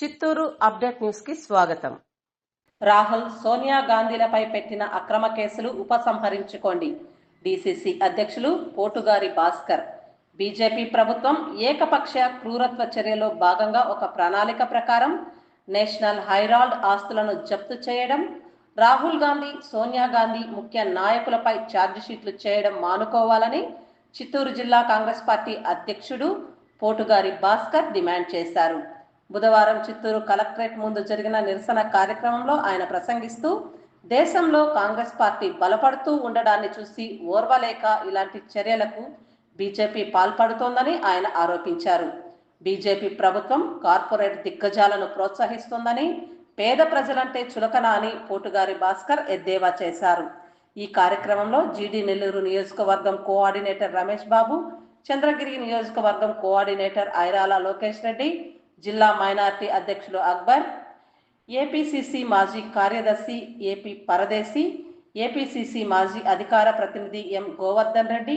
Chittoor update న్యూస్కి స్వాగతం. రాహుల్ సోనియా గాంధీలపై పెట్టిన అక్రమ కేసులు ఉపసంహరించుకోండి. డీసీసీ అధ్యక్షులు పోటుగారి భాస్కర్. బీజేపీ ప్రభుత్వం ఏకపక్ష క్రూరత్వ చర్యలో భాగంగా ఒక ప్రణాళిక ప్రకారం నేషనల్ హైరాల్డ్ ఆస్తులను జప్తు చేయడం రాహుల్ గాంధీ సోనియా గాంధీ ముఖ్య నాయకులపై ఛార్జిషీట్లు చేయడం మానుకోవాలని చిత్తూరు జిల్లా కాంగ్రెస్ పార్టీ అధ్యక్షుడు పోటుగారి భాస్కర్ డిమాండ్ చేశారు. బుధవారం చిత్తూరు కలెక్టరేట్ ముందు జరిగిన నిరసన కార్యక్రమంలో ఆయన ప్రసంగిస్తూ దేశంలో కాంగ్రెస్ పార్టీ బలపడుతూ ఉండడాన్ని చూసి ఓర్వలేక ఇలాంటి చర్యలకు బీజేపీ పాల్పడుతోందని ఆయన ఆరోపించారు. బీజేపీ ప్రభుత్వం కార్పొరేట్ దిగ్గజాలను ప్రోత్సహిస్తోందని పేద ప్రజలంటే చులకన అని పోటుగారి భాస్కర్ ఎద్దేవా చేశారు. ఈ కార్యక్రమంలో జీడీ నెల్లూరు నియోజకవర్గం కోఆర్డినేటర్ రమేష్ బాబు చంద్రగిరి నియోజకవర్గం కోఆర్డినేటర్ ఐరాల లోకేష్ రెడ్డి జిల్లా మైనార్టీ అధ్యక్షులు అక్బర్ ఏపీసీసీ మాజీ కార్యదర్శి ఏపీ పరదేశి ఏపీసీసీ మాజీ అధికార ప్రతినిధి ఎం గోవర్ధన్ రెడ్డి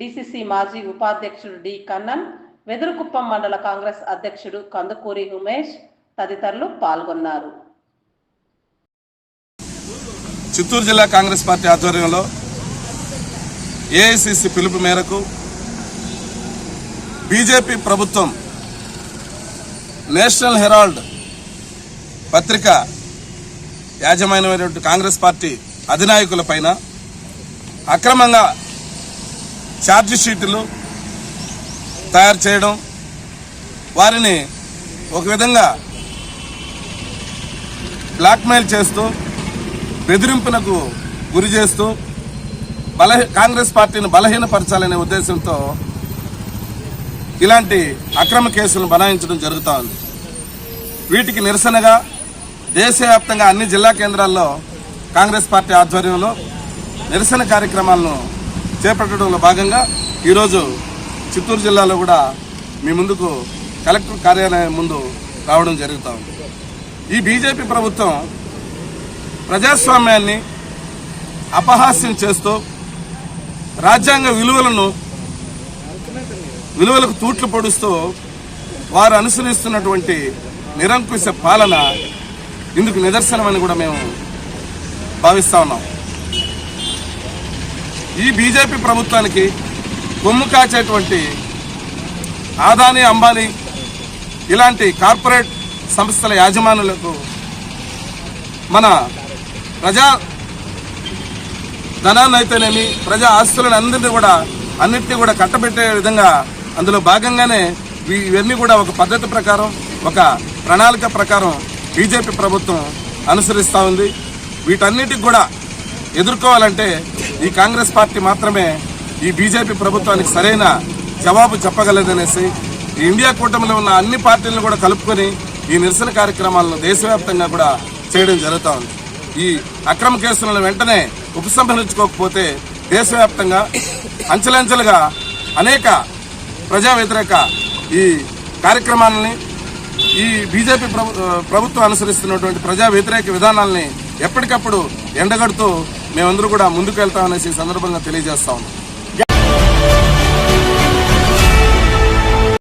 డిసిసి మాజీ ఉపాధ్యక్షుడు డి కన్నన్ వెదురుకుప్పం మండల కాంగ్రెస్ అధ్యక్షుడు కందుకూరి ఉమేష్ తదితరులు పాల్గొన్నారు. చిత్తూరు జిల్లా కాంగ్రెస్ పార్టీ ఆధ్వర్యంలో ఏఐసిసి పిలుపు మేరకు బీజేపీ ప్రభుత్వం నేషనల్ హెరాల్డ్ పత్రిక యాజమాన్యమైనటువంటి కాంగ్రెస్ పార్టీ అధినాయకుల పైన అక్రమంగా ఛార్జ్ షీట్లు తయారు చేయడం వారిని ఒక విధంగా బ్లాక్మెయిల్ చేస్తూ బెదిరింపునకు గురి చేస్తూ బల కాంగ్రెస్ పార్టీని బలహీనపరచాలనే ఉద్దేశంతో ఇలాంటి అక్రమ కేసులను బనాయించడం జరుగుతూ ఉంది. వీటికి నిరసనగా దేశవ్యాప్తంగా అన్ని జిల్లా కేంద్రాల్లో కాంగ్రెస్ పార్టీ ఆధ్వర్యంలో నిరసన కార్యక్రమాలను చేపట్టడంలో భాగంగా ఈరోజు చిత్తూరు జిల్లాలో కూడా మీ ముందుకు కలెక్టర్ కార్యాలయం ముందు రావడం జరుగుతూ ఉంది. ఈ బీజేపీ ప్రభుత్వం ప్రజాస్వామ్యాన్ని అపహాస్యం చేస్తూ రాజ్యాంగ విలువలను విలువలకు తూట్లు పొడుస్తూ వారు అనుసరిస్తున్నటువంటి నిరంకుశ పాలన ఇందుకు నిదర్శనమని కూడా మేము భావిస్తా ఉన్నాం. ఈ బీజేపీ ప్రభుత్వానికి కొమ్ము కాచేటువంటి ఆదాని అంబానీ ఇలాంటి కార్పొరేట్ సంస్థల యాజమానులకు మన ప్రజా ధనాన్ని అయితేనేమి ప్రజా ఆస్తులను అందరినీ కూడా అన్నింటినీ కూడా కట్టబెట్టే విధంగా అందులో భాగంగానే ఇవన్నీ కూడా ఒక పద్ధతి ప్రకారం ఒక ప్రణాళిక ప్రకారం బీజేపీ ప్రభుత్వం అనుసరిస్తూ ఉంది. వీటన్నిటికి కూడా ఎదుర్కోవాలంటే ఈ కాంగ్రెస్ పార్టీ మాత్రమే ఈ బీజేపీ ప్రభుత్వానికి సరైన జవాబు చెప్పగలదనేసి ఈ ఇండియా కూటమిలో ఉన్న అన్ని పార్టీలను కూడా కలుపుకొని ఈ నిరసన కార్యక్రమాలను దేశవ్యాప్తంగా కూడా చేయడం జరుగుతూ ఉంది. ఈ అక్రమ కేసులను వెంటనే ఉపసంహరించుకోకపోతే దేశవ్యాప్తంగా అంచెలంచెలుగా అనేక ప్రజా వ్యతిరేక ఈ కార్యక్రమాలని ఈ బీజేపీ ప్రభు ప్రభుత్వం అనుసరిస్తున్నటువంటి ప్రజా వ్యతిరేక విధానాలని ఎప్పటికప్పుడు ఎండగడుతూ మేమందరూ కూడా ముందుకు వెళ్తామనేసి సందర్భంగా తెలియజేస్తా ఉన్నాం.